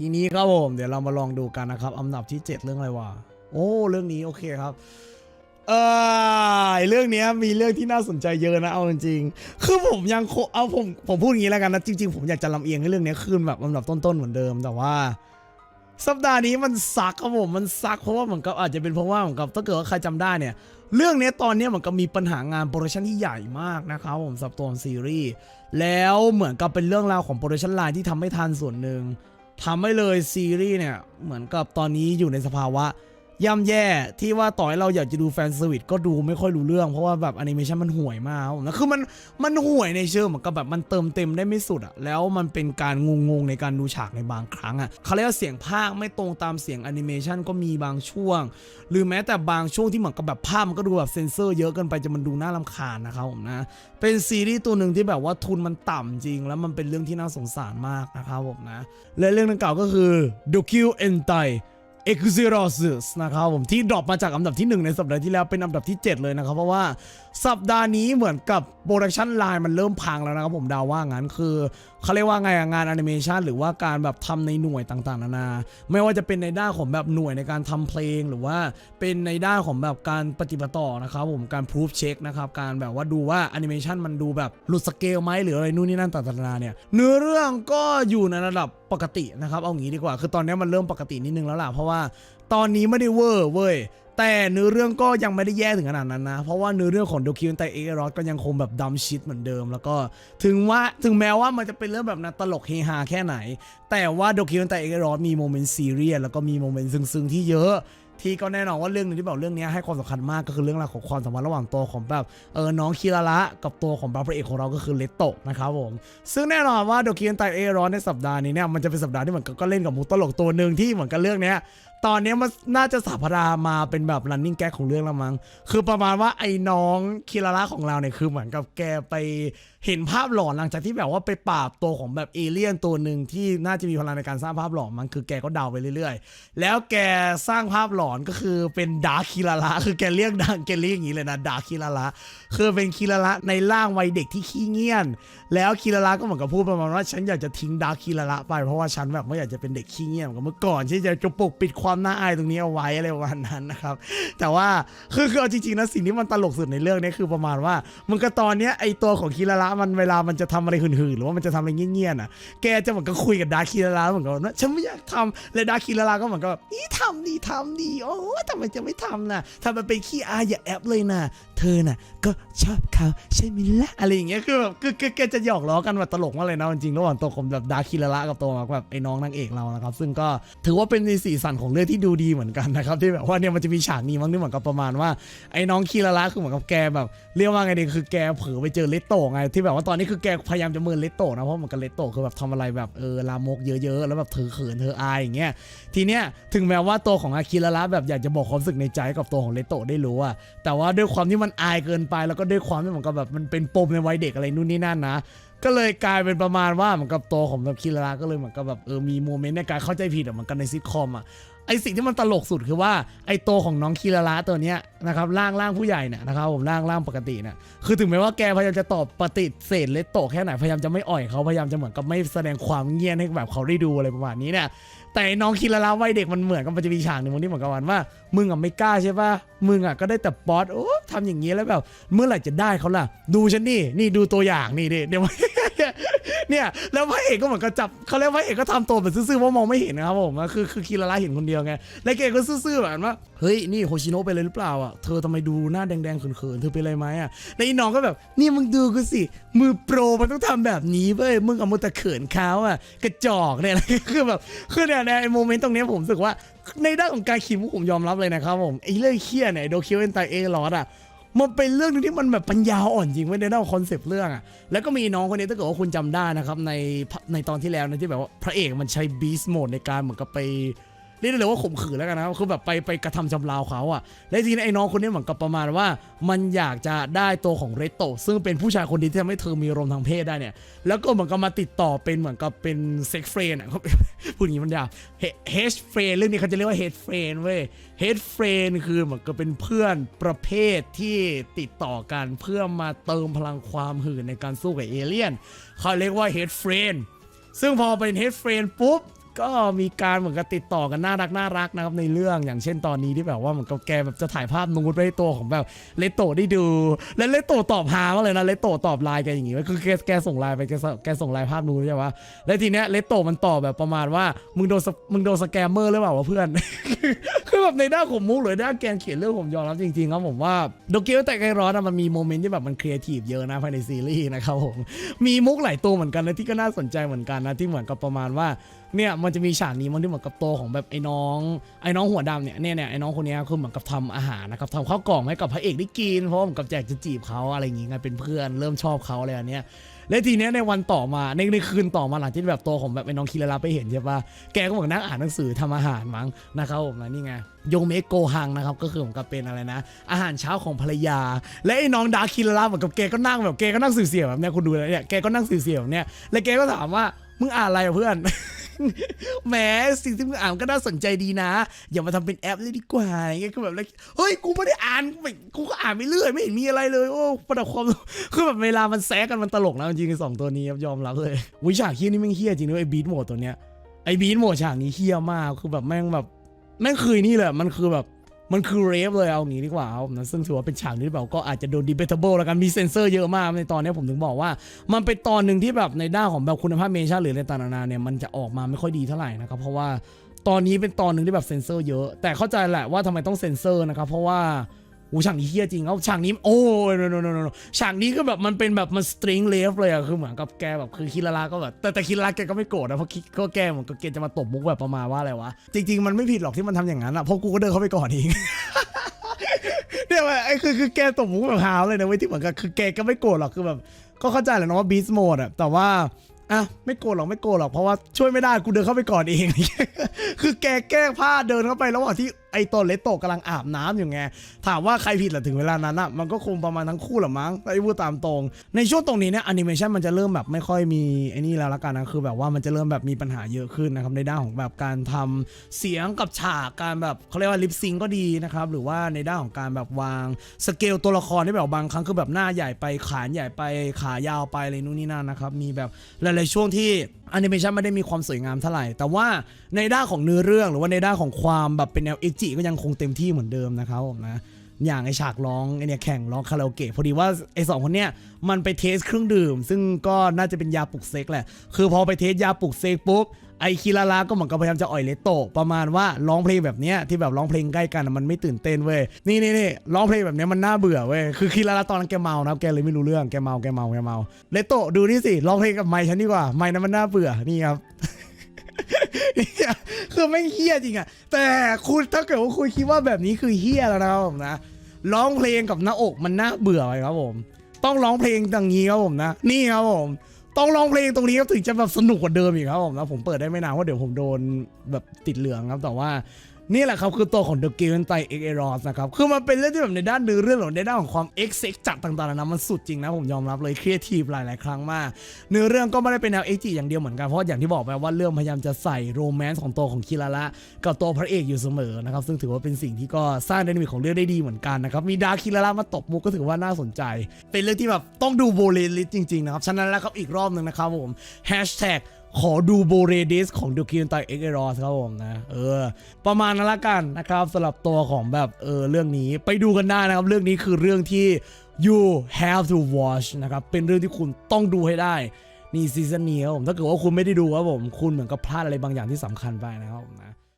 ทีนี้ครับผมเดี๋ยวเรามาลองดูกันนะครับอันดับที่ 7 เรื่องอะไรวะโอ้เรื่องนี้โอเคครับเออเรื่องนี้มีเรื่องที่น่าสนใจเยอะนะเอาจริงๆคือผมยังโคเอาผมผมพูดอย่างนี้แล้วกันนะจริงๆ ผมอยากจะลำเอียงให้เรื่องนี้ขึ้นแบบลำดับต้นๆเหมือนเดิมแต่ว่า สัปดาห์นี้มันซักครับผมมันซักเพราะว่าเหมือนกับอาจจะเป็นเพราะว่าเหมือนกับถ้าเกิดว่าใครจำได้เนี่ย เรื่องนี้ตอนนี้เหมือนกับมีปัญหางานโปรดักชันที่ใหญ่มากนะครับผมสับตัวซีรีส์แล้วเหมือนกับเป็นเรื่องราวของโปรดักชันไลน์ที่ทำไม่ทันส่วนหนึ่ง ทำให้เลยซีรีส์เนี่ย เหมือนกับตอนนี้อยู่ในสภาวะ ย่ำแย่ที่ว่าต่อให้เราอยากจะดูแฟนสวิตก็ดูไม่ค่อยรู้เรื่อง เพราะว่าแบบแอนิเมชันมันห่วยมากครับผมแล้วคือมันมันห่วยในเชิงเหมือนกับแบบมันเติมเต็มได้ไม่สุดอะแล้วมันเป็นการงงๆในการดูฉากในบางครั้งอะเขาเรียกว่าเสียงภาคไม่ตรงตามเสียงแอนิเมชันก็มีบางช่วง หรือแม้แต่บางช่วงที่เหมือนกับแบบภาพมันก็ดูแบบเซนเซอร์เยอะเกินไปจนมันดูน่ารำคาญนะครับผมนะเป็นซีรีส์ตัวหนึ่งที่แบบว่าทุนมันต่ำจริง แล้วมันเป็นเรื่องที่น่าสงสารมากนะครับผมนะและเรื่องดังกล่าวก็คือ d o k u e n t a i e x e r o s u s นะครับผมที่ดรอปมาจากอันดับที่ 1 ในสัปดาห์ที่แล้วเป็นอันดับที่ 7 เลยนะครับ เพราะว่าสัปดาห์นี้เหมือนกับโปรดักชันไลน์มันเริ่มพังแล้วนะครับผมดาว่างั้นคือเขาเรียกว่าไงงานแอนิเมชันหรือว่าการแบบทำในหน่วยต่างๆ นานา ไม่ว่าจะเป็นในด้านของแบบหน่วยในการทำเพลงหรือว่าเป็นในด้านของแบบการปฏิบัติต่อนะครับผมการพูฟเช็คนะครับการแบบว่าดูว่าแอนิเมชันมันดูแบบหลุดสเกลไหมหรืออะไรนู่นนี่นั่นต่างๆนานาเนี่ยเนื้อเรื่องก็อยู่ในระดับ ปกตินะครับ เอางี้ดีกว่า คือตอนนี้มันเริ่มปกตินิดนึงแล้วล่ะ เพราะว่าตอนนี้ไม่ได้เวอร์เว้ย แต่เนื้อเรื่องก็ยังไม่ได้แย่ถึงขนาดนั้นนะ เพราะว่าเนื้อเรื่องของโดคิวไตเอรอสก็ยังคงแบบดัมชิดเหมือนเดิม แล้วก็ถึงว่าถึงแม้ว่ามันจะเป็นเรื่องแบบนั้นตลกเฮฮาแค่ไหน แต่ว่าโดคิวไตเอรอสมีโมเมนต์ซีเรียสแล้วก็มีโมเมนต์ซึ้งๆที่เยอะ ที่ก็แน่นอนว่าเรื่องหนึงที่บอกเรื่องนี้ให้ความสำคัญมากก็คือเรื่องราวของความสัมพันธ์ระหว่างตัวของแบบเออน้องคิราระกับตัวของพระเอกของเราก็คือเลตโตะนะครับผมซึ่งแน่นอนว่าโดคิวไตเอรอนในสัปดาห์นี้เนี่ยมันจะเป็นสัปดาห์ที่เหมือนก็เล่นกับมุกตลกตัวหนึ่งที่เหมือนกับเรื่องเนี้ยตอนนี้มันน่าจะสาพรามาเป็นแบบ running gag ของเรื่องและมั้ง คือประมาณว่าไอ้น้องคิราระของเราเนี่ยคือเหมือนกับแกไปเห็นภาพหลอนหลังจากที่แบบว่าไปปราบตัวของแบบเอเลี่ยนตัวหนึ่งที่น่าจะมีพลังในการสร้างภาพหลอนมันคือแกก็เดาไปเรื่อยๆ แล้วแกสร้างภาพหลอนก็คือเป็นดาร์คคิราระคือแกเรียกดังแกเรียกอย่างนี้เลยนะดาร์คคิราระคือเป็นคิราระในร่างวัยเด็กที่ขี้เงียน แล้วคิราระก็เหมือนกับพูดประมาณว่าฉันอยากจะทิ้งดาร์คคิราระไปเพราะว่าฉันแบบไม่อยากจะเป็นเด็กขี้เงียบเหมือนเมื่อก่อนที่จะจะปกปิดความความน่าอายตรงนี้เอาไว้อะไรประมาณนั้นนะครับ แต่ว่าคือคือเอาจริงๆนะสิ่งที่มันตลกสุดในเรื่องนี้คือประมาณว่ามันก็ตอนเนี้ยไอตัวของคิราระมันเวลามันจะทำอะไรหื่นๆหรือว่ามันจะทำอะไรเงียบๆน่ะแกจะเหมือนกับคุยกับดาคิราระเหมือนกับว่าฉันไม่อยากทำและดาคิราระก็เหมือนกับนี่ทำดีทำดีโอ้ทำไมจะไม่ทำนะทำมันเป็นขี้อายอย่าแอบเลยนะเธอน่ะ ก็ชอบเขาใช่ไหมล่ะอะไรอย่างเงี้ยคือแบบคือคือแกจะหยอกล้อกันแบบตลกมากเลยนะจริงๆระหว่างตัวของแบบดาคคิราระกับตัวแบบไอ้น้องนางเอกเรานะครับ ซึ่งก็ถือว่าเป็นในสีสันของเรื่องที่ดูดีเหมือนกันนะครับที่แบบว่าเนี่ยมันจะมีฉากนี้มั้งที่เหมือนกับประมาณว่าไอ้น้องคิราระคือเหมือนกับแกแบบเรียกว่าไงดีคือแกเผลอไปเจอเลตโตไงที่แบบว่าตอนนี้คือแกพยายามจะเมินเลตโตนะเพราะเหมือนกับเลตโตคือแบบทำอะไรแบบเออลามกเยอะๆ แล้วแบบเธอเขินเธออายอย่างเงี้ยทีเนี้ยถึงแม้ว่าตัวของอาคิราระแบบอยากจะบอกความรู้สึกในใจกับตัวของเลตโตได้รู้อะแต่ว่าด้วยความที่มันอายเกินไป แล้วก็ด้วยความที่เหมือนกับแบบมันเป็นปมในวัยเด็กอะไรนู่นนี่นั่นนะก็เลยกลายเป็นประมาณว่าเหมือนกับตัวของแบบคิราก็เลยเหมือนกับแบบเออมีโมเมนต์ในการเข้าใจผิดอะเหมือนกันในซิทคอมอะ ไอสิ่งที่มันตลกสุดคือว่าไอตัวของน้องคิราระตัวเนี้ยนะครับร่างร่างผู้ใหญ่เนี่ยนะครับผมร่างร่างปกติเนี่ยคือถึงแม้ว่าแกพยายามจะตอบปฏิเสธเลตโตแค่ไหนพยายามจะไม่อ่อยเขาพยายามจะเหมือนกับไม่แสดงความเงียบให้แบบเขาได้ดูอะไรประมาณนี้เนี่ยแต่น้องคิราระวัยเด็กมันเหมือนกับมันจะมีฉากหนึ่งวันที่เหมือนกับวันว่า มึงอะไม่กล้าใช่ป่ะมึงอะก็ได้แต่ป๊อตโอ้ทำอย่างนี้แล้วแบบเมื่อไหร่จะได้เขาล่ะ ดูฉันนี่นี่ดูตัวอย่างนี่ดิเดี๋ยว เนี่ยแล้วพระเอกก็เหมือนกับจับเขาเรียกว่าพระเอกก็ทำตัวแบบซื่อๆว่ามองไม่เห็นนะครับผมคือคือคิราระเห็นคนเดียวไงแล้วแกก็ซื่อๆแบบว่าเฮ้ยนี่โฮชิโนะไปเลยหรือเปล่าอะเธอทำไมดูหน้าแดงๆเขินๆเธอเป็นอะไรไหมอะแล้วอ้น้องก็แบบนี่มึงดูกูสิมือโปรมันต้องทำแบบนี้เว้ยมึงเอามือต่เขินเขาอะกระจอกเนี่ยคือแบบคือเนี่ยในโมเมนต์ตรงนี้ผมรู้สึกว่าในด้านของการคิมผมยอมรับเลยนะครับผมไอ้เรื่องเครียดเนี่ยโดคิวเอนไตเอลอดอะ มันเป็นเรื่องหนึงที่มันแบบปัญญาอ่อนจริงไว้ยในด้านของคอนเซปต์เรื่องอะแล้วก็มีน้องคนนี้ถ้าเกิดว่าคุณจำได้นะครับในในตอนที่แล้วนะที่แบบว่าพระเอกมันใช้บีสโหมดในการเหมือนกับไป เรียกได้เลยว่าข่มขืนแล้วกันนะครับคือแบบไปไปกระทำชำเราเขาอะและทีนี้ไอ้น้องคนนี้เหมือนกับประมาณว่า มันอยากจะได้ตัวของเรโตซึ่งเป็นผู้ชายคนดีที่ทำให้เธอมีอารมณ์ทางเพศได้เนี่ย แล้วก็เหมือนกับมาติดต่อเป็นเหมือนกับเป็นเซ็กเฟรนอะ พูดอย่างนี้มันยากเฮดเฟรนเรื่องนี้เขาจะเรียกว่าเฮดเฟรนเว้ยเฮดเฟรนคือเหมือนกับเป็นเพื่อนประเภทที่ติดต่อกันเพื่อมาเติมพลังความหื่นในการสู้กับเอเลี่ยนเขาเรียกว่าเฮดเฟรนซึ่งพอเป็นเฮดเฟรนปุ๊บ ก็มีการเหมือนกับติดต่อกันน่ารักน่ารักนะครับในเรื่องอย่างเช่นตอนนี้ที่แบบว่าเหมือนกับแกแบบจะถ่ายภาพนูดไว้ให้ตัวของแบบเลโตได้ดู และเลโตตอบฮามากเลยนะเลโตตอบไลน์แกอย่างงี้คือแกแกส่งไลน์ไปแกสแกส่งไลน์ภาพนูดใช่ปะแล้วทีเนี้ยเลโตมันตอบแบบประมาณว่ามึงโดนมึงโดนสแกมเมอร์หรือเปล่าวะเพื่อนคือแบบในด้านของมุกหรือด้านแกนเขียนเรื่องผมยอมรับจริงๆครับผมว่าโดเกียวแต่ไกร้อนอะมันมีโมเมนต์ที่แบบมันครีเอทีฟเยอะนะภายในซีรีส์นะครับผมมีมุกหลายตัวเหมือนกันนะที่ก็น่าสนใจเหมือนกันนะที่เหมือนกับประมาณว่าเนี่ยมันจะมีฉากนี้มันที่เหมือนกับโตของแบบไอ้น้องไอ้น้องหัวดำเนี่ยเนี่ยเนี่ยไอ้น้องคนเนี้ยคือเหมือนกับทำอาหารนะครับทำข้าวกล่องให้กับพระเอกได้กินเพราะว่าเหมือนกับแจกจะจีบเขาอะไรอย่างงี้ไงเป็นเพื่อนเริ่มชอบเขาอะไรอันเนี้ยและทีเนี้ยในวันต่อมาในในคืนต่อมาหลังที่แบบโตของแบบไอ้น้องคิราลาไปเห็นใช่ปะแกก็เหมือนนั่งอ่านหนังสือทำอาหารมั้งนะครับผมนะนี่ไงโยเมะโกฮังนะครับก็คือเหมือนกับเป็นอะไรนะ อาหารเช้าของภรรยา และไอ้น้องดาร์คิราลาเหมือนกับแกก็นั่งแบบแกก็นั่งเสียวๆแบบเนี้ยคุณดูแล้วเนี่ยแกก็นั่งเสียวๆแบบเนี้ยแล้วแกก็ถามว่ามึงอ่านอะไรอะเพื่อน แหมสิ่งที่มึงอ่านก็น่าสนใจดีนะ อย่ามาทำเป็นแอปเลยดีกว่าอย่างเงี้ยคือแบบเฮ้ยกูไม่ได้อ่านกูก็อ่านไม่เรื่อยไม่เห็นมีอะไรเลยโอ้ประดับความคือแบบเวลามันแซกกันมันตลกนะจริงๆสองตัวนี้ครับยอมรับเลยวิฉากเฮี้ยนี่แม่งเฮี้ยจริงด้วยไอ้บีทโหมดตัวเนี้ยไอ้บีทโหมดฉากนี้เฮี้ยมากคือแบบแม่งแบบแม่งคือนี่แหละมันคือแบบ มันคือเรฟเลยเอางี้ดีกว่าครับนะซึ่งถือว่าเป็นฉากที่แบบก็อาจจะโดนดีเบตเบิลแล้วกันมีเซนเซอร์เยอะมากในตอนนี้ผมถึงบอกว่า มันเป็นตอนหนึ่งที่แบบในด้านของแบบคุณภาพเมชั่นหรืออะไรต่างๆนานาเนี่ยมันจะออกมาไม่ค่อยดีเท่าไหร่นะครับเพราะว่าตอนนี้เป็นตอนหนึ่งที่แบบเซนเซอร์เยอะ แต่เข้าใจแหละว่าทำไมต้องเซนเซอร์นะครับเพราะว่า อูฉากนี้เฮี้ยจริงเอาฉากนี้โอ้ยโนโนโนโนฉากนี้ก็แบบมันเป็นแบบมันสตริงเลฟเลยอะคือเหมือนกับแกแบบคือคิราลาก็แบบแต่แต่คิราลาแกก็ไม่โกรธนะเพราะคิก็แกเหมือนกับแกจะมาตบมุกแบบประมาณว่าอะไรวะจริงๆมันไม่ผิดหรอกที่มันทำอย่างนั้นอะเพราะกูก็เดินเข้าไปก่อนเองเนี่ยไอ้คือคือแกตบมุกแบบฮาวเลยนะเว้ยที่เหมือนกับคือแกก็ไม่โกรธหรอกคือแบบก็เข้าใจแหละเนาะว่าบีสโหมดอะแต่ว่าอะไม่โกรธหรอกไม่โกรธหรอกเพราะว่าช่วยไม่ได้กูเดินเข้าไปก่อนเอง คือแกแก้ผ้าเดินเข้าไป ระหว่างที่ไอ้ตนเลตโตกำลังอาบน้ำอยู่ไง ถามว่าใครผิดหรือถึงเวลานั้นอะมันก็คงประมาณทั้งคู่หละมั้งไอ้พูดตามตรง ในช่วงตรงนี้เนี่ยแอนิเมชันมันจะเริ่มแบบไม่ค่อยมีไอ้นี่แล้วละกันนะคือแบบว่ามันจะเริ่มแบบมีปัญหาเยอะขึ้นนะครับในด้านของแบบการทำเสียงกับฉากการแบบเขาเรียกว่าลิปซิงก็ดีนะครับหรือว่าในด้านของการแบบวางสเกลตัวละครที่แบบบางครั้งคือแบบหน้าใหญ่ไปขาใหญ่ไปขายาวไปอะไรนู่นนี่นั่นนะครับมีแบบหลายๆช่วงที่ แอนิเมชันไม่ได้มีความสวยงามเท่าไหร่ แต่ว่าในด้านของเนื้อเรื่องหรือว่าในด้านของความแบบเป็นแนวเอจิก็ยังคงเต็มที่เหมือนเดิมนะครับผมนะอย่างไอฉากร้องไอเนี่ยแข่งร้องคาราโอเกะพอดีว่าไอสองคนเนี่ยมันไปเทสเครื่องดื่ม ซึ่งก็น่าจะเป็นยาปลุกเซ็กแหละ คือพอไปเทสยาปลุกเซ็กปุ๊บ ไอคิราลาก็เหมือนกับพยายามจะอ่อยเลโตะประมาณว่าร้องเพลงแบบเนี้ยที่แบบร้องเพลงใกล้กันมันไม่ตื่นเต้นเว้ยนี่นี่นี่ร้องเพลงแบบเนี้ยมันน่าเบื่อเว้ยคือคิราลาตอนนั้นแกเมานะแกเลยไม่รู้เรื่องแกเมาแกเมาแกเมาเลโตะดูนี่สิร้องเพลงกับไมค์ฉันดีกว่าไมค์นั้นมันน่าเบื่อนี่ครับนี่คือไม่เฮี้ยจริงอะแต่คุณถ้าเกิดว่าคุณคิดว่าแบบนี้คือเฮี้ยแล้วนะครับผมนะร้องเพลงกับหน้าอกมันน่าเบื่อไปครับผม ต้องร้องเพลงอย่างนี้ครับผมนะ นี่ครับผม ต้องร้องเพลงตรงนี้ครับถึงจะแบบสนุกกว่าเดิมอีกครับผมนะผมเปิดได้ไม่นานเพราะเดี๋ยวผมโดนแบบติดเหลืองครับแต่ว่า นี่แหละครับคือตัวของ The g a m e ไตเอ็กเอรอสนะครับคือมันเป็นเรื่องที่แบบในด้านเนื้อเรื่องหรือในด้านของความเอ็กเซ็กจัดต่างๆนะมันสุดจริงนะผมยอมรับเลยครีเอทีฟหลายๆ ครั้งมากเนื้อเรื่องก็ไม่ได้เป็นแนวเอ็กจีอย่างเดียวเหมือนกันเพราะอย่างที่บอกไปว่าเรื่องพยายามจะใส่โรแมนต์ของตัวของคิราระกับตัวพระเอกอยู่เสมอนะครับซึ่งถือว่าเป็นสิ่งที่ก็สร้างไดนามิกของเรื่องได้ดีเหมือนกันนะครับมีดาคิราระมาตบมุกก็ถือว่าน่าสนใจ เป็นเรื่องที่แบบต้องดูโบเลลิสจริงๆนะครับฉะนั้นแล้วครับอีกรอบหนึ่งนะครับผม ขอดูโบเรดิสของดูคินไตเอ็กเอรอสครับผมนะ เออ ประมาณนั้นละกันนะครับสำหรับตัวของแบบเออเรื่องนี้ไปดูกันได้นะครับ เรื่องนี้คือเรื่องที่ you have to watch นะครับ เป็นเรื่องที่คุณต้องดูให้ได้นี่ซีซั่นนี้ครับผมถ้าเกิดว่าคุณไม่ได้ดูครับผม คุณเหมือนกับพลาดอะไรบางอย่างที่สำคัญไปนะครับผมนะ